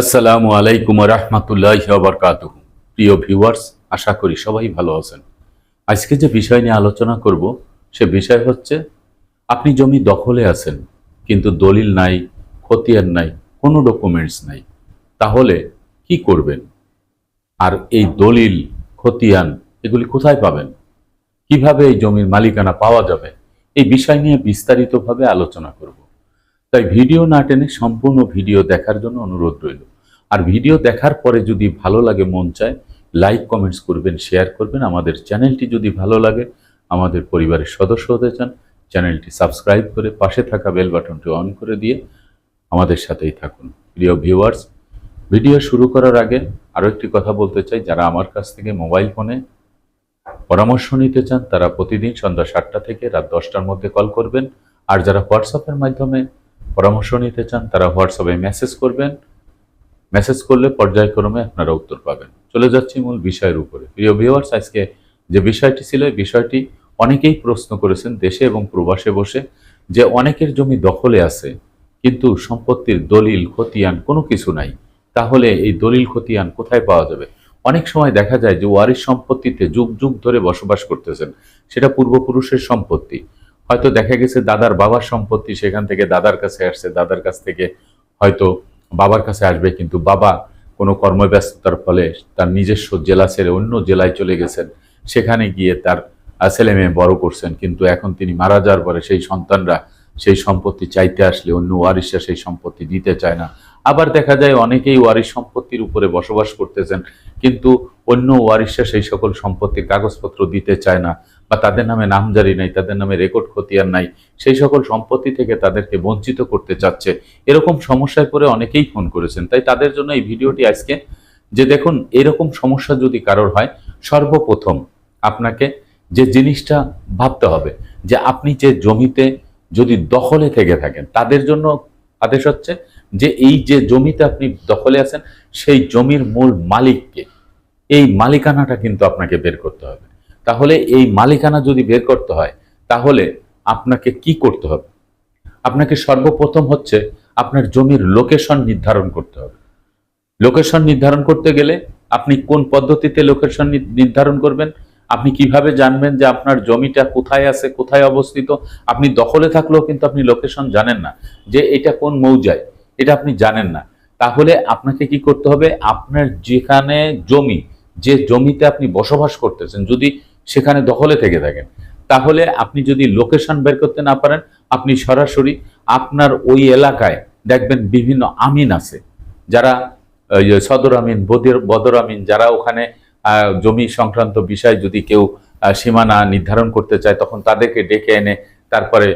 আসসালামু আলাইকুম রহমতুল্লাহ বরকাত প্রিয় ভিউয়ার্স, আশা করি সবাই ভালো আছেন। আজকে যে বিষয় নিয়ে আলোচনা করব, সে বিষয় হচ্ছে, আপনি জমি দখলে আছেন, কিন্তু দলিল নাই, খতিয়ান নাই, কোনো ডকুমেন্টস নাই, তাহলে কি করবেন? আর এই দলিল, খতিয়ান, এগুলি কোথায় পাবেন? কীভাবে এই জমির মালিকানা পাওয়া যাবে? এই বিষয় নিয়ে বিস্তারিতভাবে আলোচনা করব। তাই ভিডিও না টেনে সম্পূর্ণ ভিডিও দেখার জন্য অনুরোধ রইল। আর ভিডিও দেখার পরে যদি ভালো লাগে, মন চায় লাইক কমেন্টস করবেন শেয়ার করবেন, আমাদের চ্যানেলটি যদি ভালো লাগে, আমাদের পরিবারের সদস্য হতে চান, চ্যানেলটি সাবস্ক্রাইব করে পাশে থাকা বেল বাটনটি অন করে দিয়ে আমাদের সাথেই থাকুন। প্রিয় ভিউয়ার্স ভিডিও শুরু করার আগে আরও একটি কথা বলতে চাই। যারা আমার কাছ থেকে মোবাইল ফোনে পরামর্শ নিতে চান, তারা প্রতিদিন সন্ধ্যা সাতটা থেকে রাত দশটার মধ্যে কল করবেন। আর যারা হোয়াটসঅ্যাপের মাধ্যমে পরামর্শ নিতে চান, তারা হোয়াটসঅ্যাপে মেসেজ করবেন। মেসেজ করলে পর্যায়ক্রমে আপনারা উত্তর পাবেন। চলে যাচ্ছি মূল বিষয়ের উপরে। প্রিয় ভিউয়ার্স আজকে যে বিষয়টি ছিল, এই বিষয়টি অনেকেই প্রশ্ন করেছেন দেশে এবং প্রবাসে বসে যে অনেকের জমি দখলে আছে, কিন্তু সম্পত্তির দলিল, খতিয়ান কোনো কিছু নাই। তাহলে এই দলিল, খতিয়ান কোথায় পাওয়া যাবে? অনেক সময় দেখা যায় যে ওয়ারিশ সম্পত্তিতে যুগ যুগ ধরে বসবাস করতেছেন। সেটা পূর্বপুরুষের সম্পত্তি। হয়তো দেখা গেছে দাদার বাবার সম্পত্তি সেখান থেকে দাদার কাছে আসছে, দাদার কাছ থেকে হয়তো বাবার কাছে আসবে, কিন্তু বাবা কোনো কর্মব্যস্ততার ফলে তার নিজস্ব জেলা ছেড়ে অন্য জেলায় চলে গেছেন। সেখানে গিয়ে তার ছেলে মেয়ে বড় করছেন, কিন্তু এখন তিনি মারা যাওয়ার পরে সেই সন্তানরা সেই সম্পত্তি চাইতে আসলে অন্য ওয়ারিশরা সেই সম্পত্তি দিতে চায় না। আবার দেখা যায় অনেকেই ওয়ারিশ সম্পত্তির উপরে বসবাস করতেছেন, কিন্তু অন্য ওয়ারিশরা সেই সকল সম্পত্তির কাগজপত্র দিতে চায় না। বা তাদের নামে নামজারি নাই, তাদের নামে রেকর্ড খতিয়ান নাই, সেই সকল সম্পত্তি থেকে তাদেরকে বঞ্চিত করতে চাচ্ছে। এরকম সমস্যায় পড়ে অনেকেই ফোন করেছেন। তাই তাদের জন্য এই ভিডিওটি আজকে যে দেখুন, এরকম সমস্যা যদি কারোর হয়, সর্বপ্রথম আপনাকে যে জিনিসটা ভাবতে হবে, যে আপনি যে জমিতে যদি দখলে থেকে থাকেন, তাদের জন্য আদেশ হচ্ছে যে এই যে জমিতে আপনি দখলে আছেন, সেই জমির মূল মালিককে, এই মালিকানাটা কিন্তু আপনাকে বের করতে হবে। তাহলে এই মালিকানা যদি বের করতে হয়, তাহলে আপনাকে কি করতে হবে? আপনাকে সর্বপ্রথম হচ্ছে আপনার জমির লোকেশন নির্ধারণ করতে হবে। লোকেশন নির্ধারণ করতে গেলে আপনি কোন পদ্ধতিতে লোকেশন নির্ধারণ করবেন? আপনি কীভাবে জানবেন যে আপনার জমিটা কোথায় আছে, কোথায় অবস্থিত? আপনি দখলে থাকলেও কিন্তু আপনি লোকেশন জানেন না যে এটা কোন মৌজায়, এটা আপনি জানেন না। তাহলে আপনাকে কি করতে হবে? আপনার যেখানে জমি, যে জমিতে আপনি বসবাস করতেছেন, যদি সেখানে দখলে থেকে থাকেন। তাহলে আপনি যদি লোকেশন বের করতে না পারেন, আপনি সরাসরি আপনার ওই এলাকায় দেখবেন বিভিন্ন আমিন আছে। যারা সদর আমিন, বদির, বদর আমিন, যারা ওখানে জমি সংক্রান্ত বিষয় যদি কেউ সীমানা নির্ধারণ করতে চায়, তখন তাদেরকে ডেকে এনে তারপরে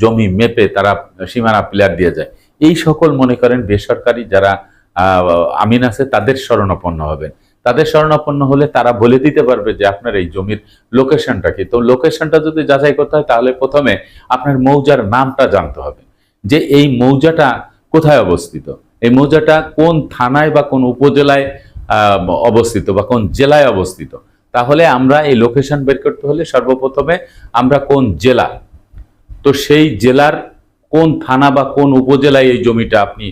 জমি মেপে তারা সীমানা প্লেয়ার দিয়ে যায়। এই সকল মনে করেন বেসরকারি যারা আমিন আছে, তাদের শরণাপন্ন হবেন। তাদের শরণাপন্ন হলে তারা বলে দিতে পারবে যে আপনার এই জমির লোকেশনটা কি। তো লোকেশনটা যদি যাচাই করতে হয়, তাহলে প্রথমে আপনার মৌজার নামটা জানতে হবে। যে এই মৌজাটা কোথায় অবস্থিত? এই মৌজাটা কোন থানায় বা কোন উপজেলায় অবস্থিত বা কোন জেলায় অবস্থিত? তাহলে আমরা এই লোকেশন বের করতে হলে সর্বপ্রথমে আমরা কোন জেলা? তো সেই জেলার কোন থানা বা কোন উপজেলায় এই জমিটা আপনি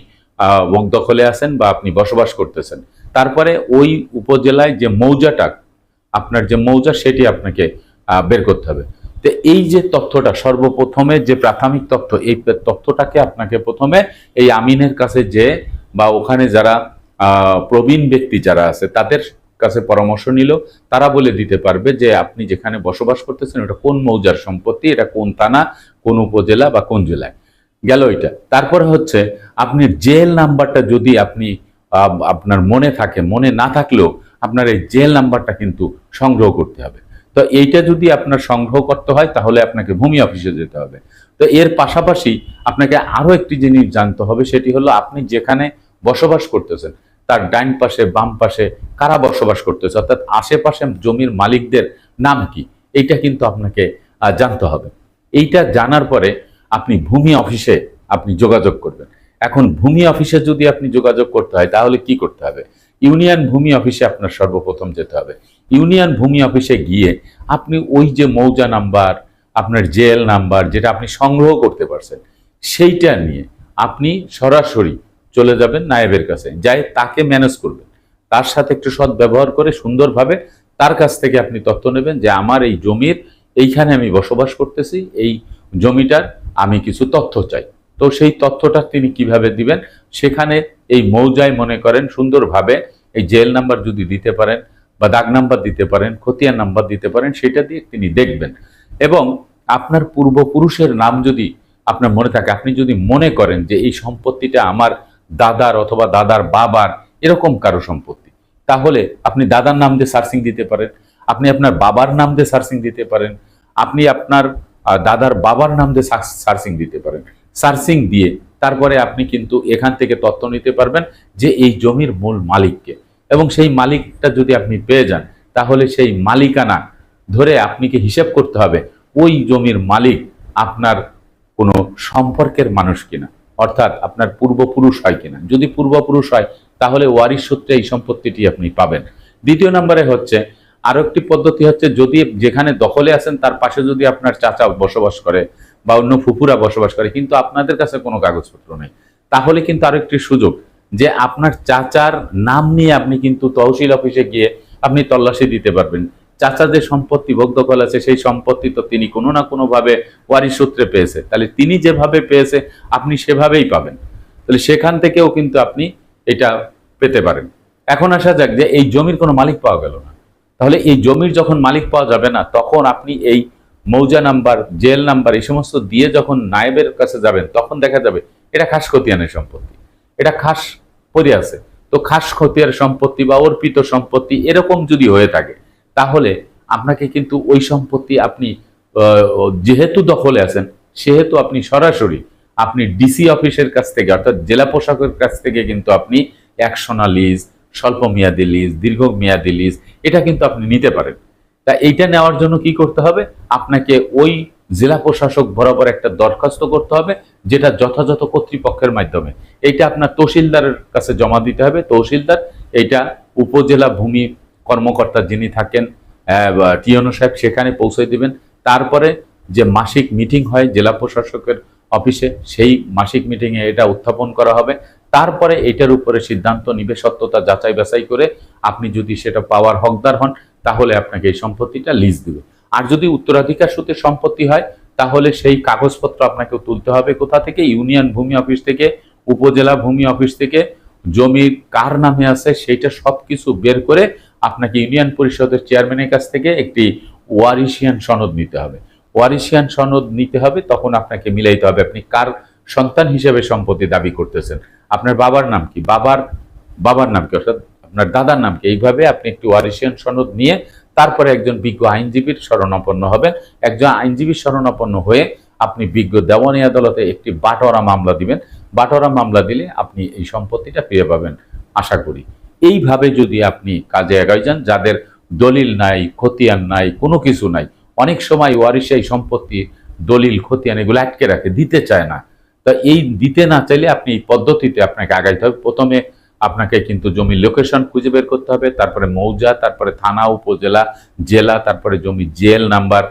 দখলে আছেন বা আপনি বসবাস করতেছেন। তারপরে ওই উপজেলায় যে মৌজাটা, আপনার যে মৌজা, সেটি আপনাকে বের করতে হবে। তো এই যে তথ্যটা, সর্বপ্রথমে যে প্রাথমিক তথ্য, এই তথ্যটাকে আপনাকে প্রথমে এই আমিনের কাছে যে বা ওখানে যারা প্রবীণ ব্যক্তি যারা আছে, তাদের কাছে পরামর্শ নিল। তারা বলে দিতে পারবে যে আপনি যেখানে বসবাস করতেছেন এটা কোন মৌজার সম্পত্তি, এটা কোন থানা, কোন উপজেলা বা কোন জেলায়। গেল এটা। তারপরে হচ্ছে আপনি জেল নাম্বারটা যদি আপনি আপনার মনে থাকে, মনে না থাকলেও আপনার এই জেল নাম্বারটা কিন্তু সংগ্রহ করতে হবে। তো এইটা যদি আপনার সংগ্রহ করতে হয়, তাহলে আপনাকে ভূমি অফিসে যেতে হবে। তো এর পাশাপাশি আপনাকে আরও একটি জিনিস জানতে হবে, সেটি হলো আপনি যেখানে বসবাস করতেছেন, তার ডাইন পাশে, বাম পাশে কারা বসবাস করতেছে? অর্থাৎ আশেপাশে জমির মালিকদের নাম কি? এইটা কিন্তু আপনাকে জানতে হবে। এইটা জানার পরে আপনি ভূমি অফিসে আপনি যোগাযোগ করবেন। এখন ভূমি অফিসে যদি আপনি যোগাযোগ করতে হয়, তাহলে কি করতে হবে? ইউনিয়ন ভূমি অফিসে আপনার সর্বপ্রথম যেতে হবে। ইউনিয়ন ভূমি অফিসে গিয়ে আপনি ওই যে মৌজা নাম্বার, আপনার জেল নাম্বার, যেটা আপনি সংগ্রহ করতে পারছেন, সেইটা নিয়ে আপনি সরাসরি চলে যাবেন নায়েবের কাছে। যাই তাকে ম্যানেজ করবেন। তার সাথে একটু সৎ ব্যবহার করে সুন্দরভাবে তার কাছ থেকে আপনি তথ্য নেবেন যে, আমার এই জমির এইখানে আমি বসবাস করতেছি, এই জমিটার আমি কিছু তথ্য চাই। তো সেই তথ্যটা তিনি কীভাবে দিবেন? সেখানে এই মৌজায় মনে করেন সুন্দরভাবে এই জেল নাম্বার যদি দিতে পারেন বা দাগ নাম্বার দিতে পারেন, খতিয়ান নাম্বার দিতে পারেন, সেটা দিয়ে তিনি দেখবেন। এবং আপনার পূর্বপুরুষের নাম যদি আপনার মনে থাকে, আপনি যদি মনে করেন যে এই সম্পত্তিটা আমার দাদার অথবা দাদার বাবার এরকম কারও সম্পত্তি, তাহলে আপনি দাদার নাম দিয়ে সার্চিং দিতে পারেন, আপনি আপনার বাবার নাম দিয়ে সার্চিং দিতে পারেন, আপনি আপনার দাদার বাবার নাম দিয়ে সার্চিং দিতে পারেন। সার্চিং দিয়ে তারপরে আপনি কিন্তু এখান থেকে তথ্য নিতে পারবেন যে এই জমির মূল মালিককে এবং সেই মালিকটা যদি আপনি পেয়ে যান, তাহলে সেই মালিকানা ধরে আপনাকে হিসেব করতে হবে, ওই জমির মালিক আপনার কোনো সম্পর্কের মানুষ কিনা। অর্থাৎ আপনার পূর্বপুরুষ হয় কিনা। যদি পূর্বপুরুষ হয়, তাহলে ওয়ারিশ সূত্রে এই সম্পত্তিটি আপনি পাবেন। দ্বিতীয় নম্বরে হচ্ছে আরও একটি পদ্ধতি হচ্ছে যদি যেখানে দখলে আছেন, তার পাশে যদি আপনার চাচা বসবাস করে বা অন্য ফুফুরা বসবাস করে, কিন্তু আপনাদের কাছে কোনো কাগজপত্র নেই। তাহলে কিন্তু আরও একটি সুযোগ যে আপনার চাচার নাম নিয়ে আপনি কিন্তু তহসিল অফিসে গিয়ে আপনি তল্লাশি দিতে পারবেন। চাচা যে সম্পত্তি দখল আছে, সেই সম্পত্তি তো তিনি কোনো না কোনো ভাবে ওয়ারিশ সূত্রে পেয়েছে। তাহলে তিনি যেভাবে পেয়েছে, আপনি সেভাবেই পাবেন। তাহলে সেখান থেকেও কিন্তু আপনি এটা পেতে পারেন। এখন আসা যাক যে এই জমির কোনো মালিক পাওয়া গেল না। তাহলে এই জমির যখন মালিক পাওয়া যাবে না, তখন আপনি এই মৌজা নাম্বার, জেল নাম্বার, এই সমস্ত দিয়ে যখন নায়েবের কাছে যাবেন, তখন দেখা যাবে এটা খাস খতিয়ানের সম্পত্তি। এটা খাস পড়ে আছে। তো খাস খতিয়ার সম্পত্তি বা অর্পিত সম্পত্তি এরকম যদি হয়ে থাকে, তাহলে আপনাকে কিন্তু ওই সম্পত্তি আপনি যেহেতু দখলে আছেন, সেহেতু আপনি সরাসরি আপনি ডিসি অফিসের কাছ থেকে অর্থাৎ জেলা প্রশাসকের কাছ থেকে কিন্তু আপনি একশোনা লিজ স্বল্প মেয়াদি লিজ দীর্ঘ মেয়াদি লিজ এটা কিন্তু আপনি নিতে পারেন। তা এইটা নেওয়ার জন্য কি করতে হবে? আপনাকে ওই জেলা প্রশাসক বরাবর একটা দরখাস্ত করতে হবে, যেটা যথাযথ কর্তৃপক্ষের মাধ্যমে। এইটা আপনার তহসিলদারের কাছে জমা দিতে হবে, তহসিলদার। এইটা উপজেলা ভূমি কর্মকর্তা যিনি থাকেন টিয়নো সাহেব, সেখানে পৌঁছে দিবেন। তারপরে যে মাসিক মিটিং হয় জেলা প্রশাসকের অফিসে, সেই মাসিক মিটিংয়ে এটা উত্থাপন করা হবে। তারপরে এটার উপরে সিদ্ধান্ত নিবে সত্যতা যাচাই বাছাই করে। আপনি যদি সেটা পাওয়ার হকদার হন তাহলে আপনাকে এই সম্পত্তিটা লিজ দিবে। আর যদি উত্তরাধিকার সূত্রে সম্পত্তি হয়, তাহলে সেই কাগজপত্র আপনাকে তুলতে হবে কোথা থেকে? ইউনিয়ন ভূমি অফিস থেকে, উপজেলা ভূমি অফিস থেকে, জমির কার নামে আছে সেইটা সবকিছু বের করে আপনাকে ইউনিয়ন পরিষদের চেয়ারম্যানের কাছ থেকে একটি ওয়ারিশিয়ান সনদ নিতে হবে। ওয়ারিশিয়ান সনদ নিতে হবে, তখন আপনাকে মিলাইতে হবে। আপনি কার সন্তান হিসেবে সম্পত্তি দাবি করতেছেন? আপনার বাবার নাম কি? বাবার বাবার নাম কি? অর্থাৎ আপনার দাদার নামকে এইভাবে আপনি একটি ওয়ারিশিয়ান সনদ নিয়ে তারপরে একজন বিজ্ঞ আইনজীবীর শরণাপন্ন হবেন। একজন আইনজীবীর শরণাপন্ন হয়ে আপনি বিজ্ঞ দেওয়ানি আদালতে একটি বাটোয়ারা মামলা দিবেন। বাটোয়ারা মামলা দিলে আপনি এই সম্পত্তিটা পেয়ে পাবেন, আশা করি। এইভাবে যদি আপনি কাজে এগাই যান, যাদের দলিল নাই, খতিয়ান নাই, কোনো কিছু নাই, অনেক সময় ওয়ারিশ এই সম্পত্তি, দলিল, খতিয়ান এগুলো আটকে রাখে, দিতে চায় না। তা এই দিতে না চাইলে আপনি এই পদ্ধতিতে আপনাকে আগাইতে হবে। প্রথমে আপনাকে কিন্তু জমির লোকেশন খুঁজে বের করতে হবে, তারপরে মৌজা, তারপরে থানা, উপজেলা, জেলা, তারপরে জমি জেল নাম্বার,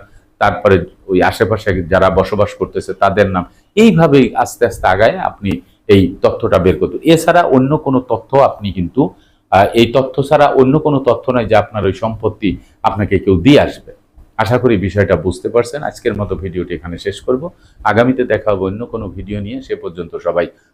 তারপরে ওই আশেপাশে যারা বসবাস করতেছে তাদের নাম। এইভাবেই আস্তে আস্তে আগায় আপনি এই তথ্যটা বের করতে। এছাড়া অন্য কোনো তথ্য আপনি কিন্তু এই তথ্য ছাড়া অন্য কোনো তথ্য নয় যে আপনার ওই সম্পত্তি আপনাকে কেউ দিয়ে আসবে। আশা করি বিষয়টা বুঝতে পারছেন। আজকের মতো ভিডিওটি এখানে শেষ করব। আগামীতে দেখা হবে অন্য কোনো ভিডিও নিয়ে। সে পর্যন্ত সবাই